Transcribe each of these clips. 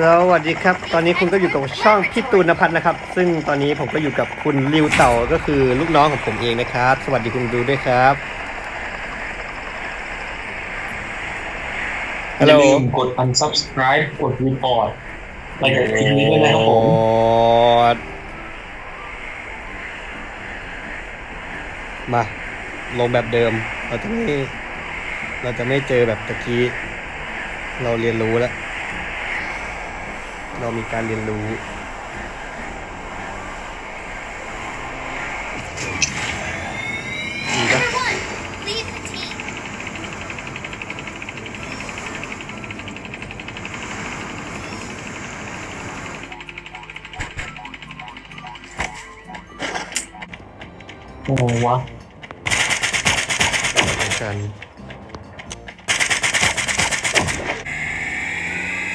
สวัสดีครับ ตอนนี้คุณก็อยู่กับช่องพี่ตูนนภัทรนะครับ ซึ่งตอนนี้ผมก็อยู่กับคุณริวเต่าก็คือลูกน้องของผมเองนะครับ สวัสดีคุณดูด้วยครับอย่าลืมกด unsubscribe กด report ไปกับคลิปนี้ด้วยนะครับผมมา ลงแบบเดิม เราจะไม่ เราจะไม่เจอแบบตะกี้ เราเรียนรู้แล้ว เรามีการเรียนรู้ ดีปะ Number one, lead the team. โอ้โหวะกัน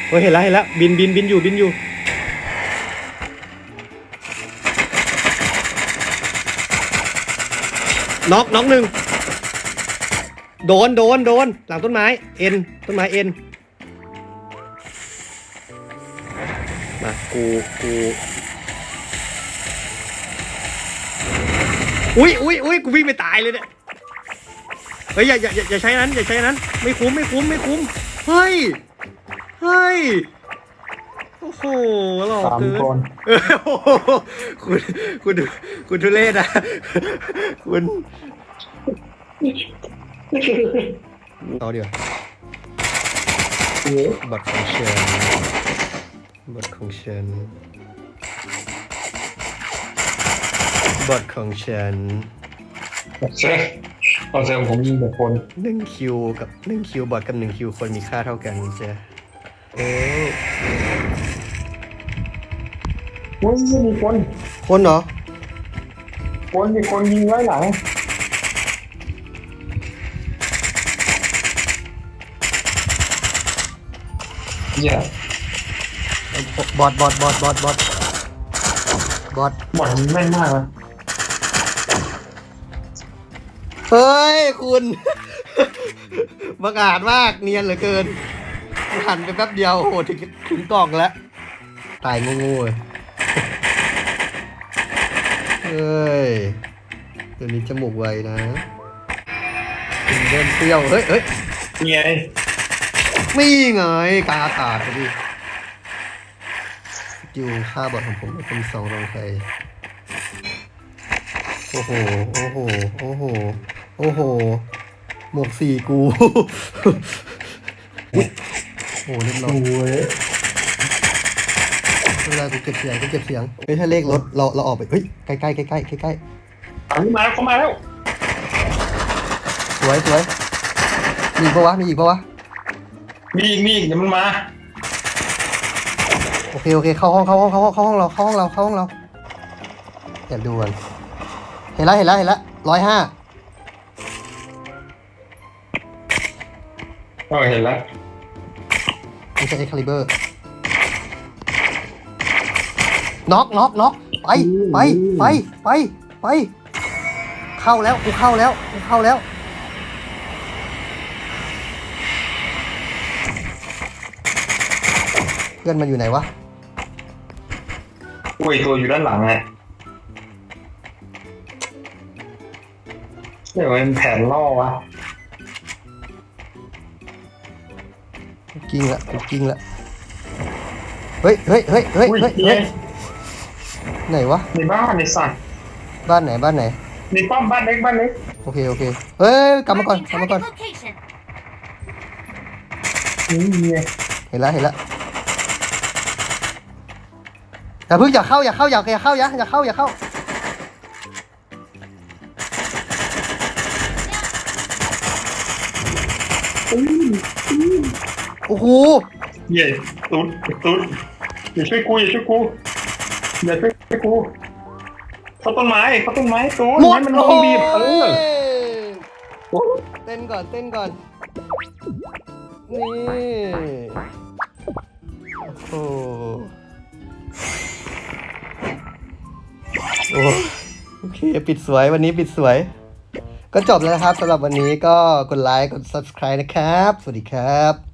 โอ้ยเห็นแล้วเห็นแล้วบินบินบินอยู่บินอยู่ น็อกน็อกหนึ่งโดนโดนโดนหลังต้นไม้เอ็นต้นไม้เอ็นมากูกูอุ้ยอุ้ยอุ้ยกูวิ่งไปตายเลยเนี่ยเฮ้ยอย่าอย่าอย่าอย่าใช้นั้นอย่าใช้นั้น ไม่คุ้มไม่คุ้มไม่คุ้มเฮ้ย เฮ้ย โอ้โหหลอกสามเกินคน เออโอ้โหคุณคุณคุณทุเรศอะคุณเอาเดี๋ยวเอ๊ะบัตรของเชนบัตรของเชนบัตรของเชนเซ่ตอนเซลผมยิงแต่คนหนึ่งคิวกับหนึ่งคิวบอทกับหนึ่งคิวคนมีค่าเท่ากันใช่เออเฮ้ยไม่มีคน คนเหรอ คนมีคนยิงไว้หลังเหี้ยบอทบอทบอทบอทบอทบอทบอลแม่นมากเลยเฮ้ย คุณ บังอาจมากเนียนเหลือเกิน หันไปแป๊บเดียวโอ้โหถึงถึงกล่องแล้ว ตายงูๆเลยเฮ้ยเดี๋ยวนี้จมูกไวนะกินเดินเปรี้ยวเฮ้ยเฮ้ยนี่ไงนี่ไงกาอากาศพอดีสกิลค่าบอทของผมเป็นสองรองใครโอ้โห โอ้โห โอ้โห โอ้โห หมวกสี่กู อุ๊ยโอ้โหเรียบร้อยโอ้ยเวลากูเก็บเสียงกูเก็บเสียงเฮ้ยถ้าเลขรถเราเราออกไปเฮ้ยใกล้ใกล้ใกล้ใกล้ใกล้ใกล้อันนี้มาแล้วเขามาแล้วสวยสวยมีอีกปะวะมีอีกปะวะมีอีกมีอีกเดี๋ยวมันมาโอเคโอเคเข้าห้องเข้าห้องเข้าห้องเข้าห้องเราเข้าห้องเราเข้าห้องเราแอบดูกันเห็นแล้วเห็นแล้วเห็นแล้วร้อยห้าเออเห็นแล้ว ไม่ใช่เอ็กคาลิเบอร์น็อกน็อกน็อกไปไปไปไปไปเข้าแล้วกูเข้าแล้วกูเข้าแล้ว เพื่อนมันอยู่ไหนวะอุ้ยตัวอยู่ด้านหลังไงเดี๋ยวเป็นแผนล่อวะ กูกิ้งละกูกิ้งละเฮ้ยเฮ้ยเฮ้ยเฮ้ยอุ้ยเฮ้ยเนี่เฮ้ยยไหนวะในบ้านในสัตว์บ้านไหนบ้านไหนในป้อมบ้านเล็กบ้านเล็กโอเคโอเคเฮ้ยกลับมาก่อนกลับมาก่อน Target location. นี่ไงเห็นแล้วเห็นแล้วอย่าเพิ่งอย่าเข้าอย่าเข้าอย่าอย่าเข้าอย่าอย่าเข้าอย่าเข้า โอ้โหเย่ตุ๊ดตุ๊ดอย่าช่วยกูอย่าช่วยกูอย่าช่วยกูเขาต้นไม้เขาต้นไม้ตูนหมดให้มันลงบีบเออโอ้ยเต้นก่อนเต้นก่อน นี่โอ้โหโอ้โอเค ปิดสวยวันนี้ปิดสวย ก็จบแล้วนะครับสำหรับวันนี้ก็กดไลค์กด subscribe นะครับ สวัสดีครับ